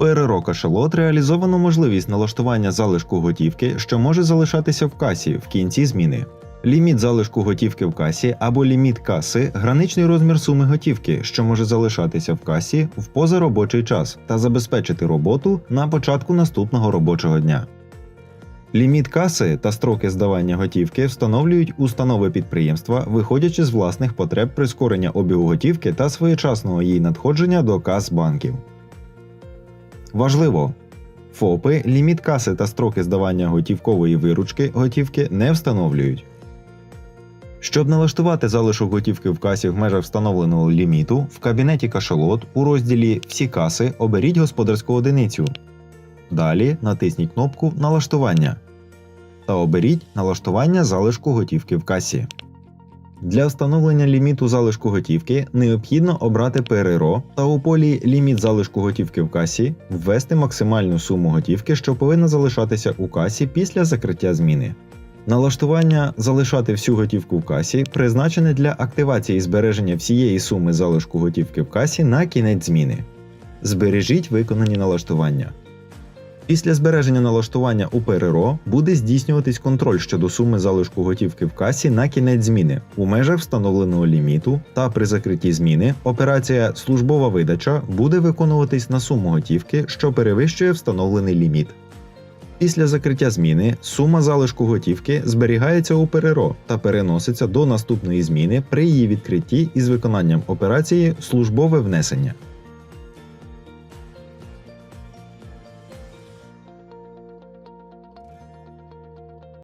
ПРРО кашалот реалізовано можливість налаштування залишку готівки, що може залишатися в касі в кінці зміни. Ліміт залишку готівки в касі або ліміт каси граничний розмір суми готівки, що може залишатися в касі в позаробочий час та забезпечити роботу на початку наступного робочого дня. Ліміт каси та строки здавання готівки встановлюють установи підприємства, виходячи з власних потреб прискорення обігу готівки та своєчасного її надходження до кас банків. Важливо! ФОПи ліміт каси та строки здавання готівкової виручки готівки не встановлюють. Щоб налаштувати залишок готівки в касі в межах встановленого ліміту, в кабінеті кашалот у розділі Всі каси оберіть господарську одиницю. Далі натисніть кнопку Налаштування та оберіть Налаштування залишку готівки в касі. Для встановлення ліміту залишку готівки необхідно обрати ПРРО та у полі Ліміт залишку готівки в касі ввести максимальну суму готівки, що повинна залишатися у касі після закриття зміни. Налаштування залишати всю готівку в касі призначене для активації збереження всієї суми залишку готівки в касі на кінець зміни. Збережіть виконані налаштування. Після збереження налаштування у ПРРО буде здійснюватись контроль щодо суми залишку готівки в касі на кінець зміни у межах встановленого ліміту та при закритті зміни операція службова видача буде виконуватись на суму готівки, що перевищує встановлений ліміт. Після закриття зміни сума залишку готівки зберігається у ПРРО та переноситься до наступної зміни при її відкритті із виконанням операції службове внесення.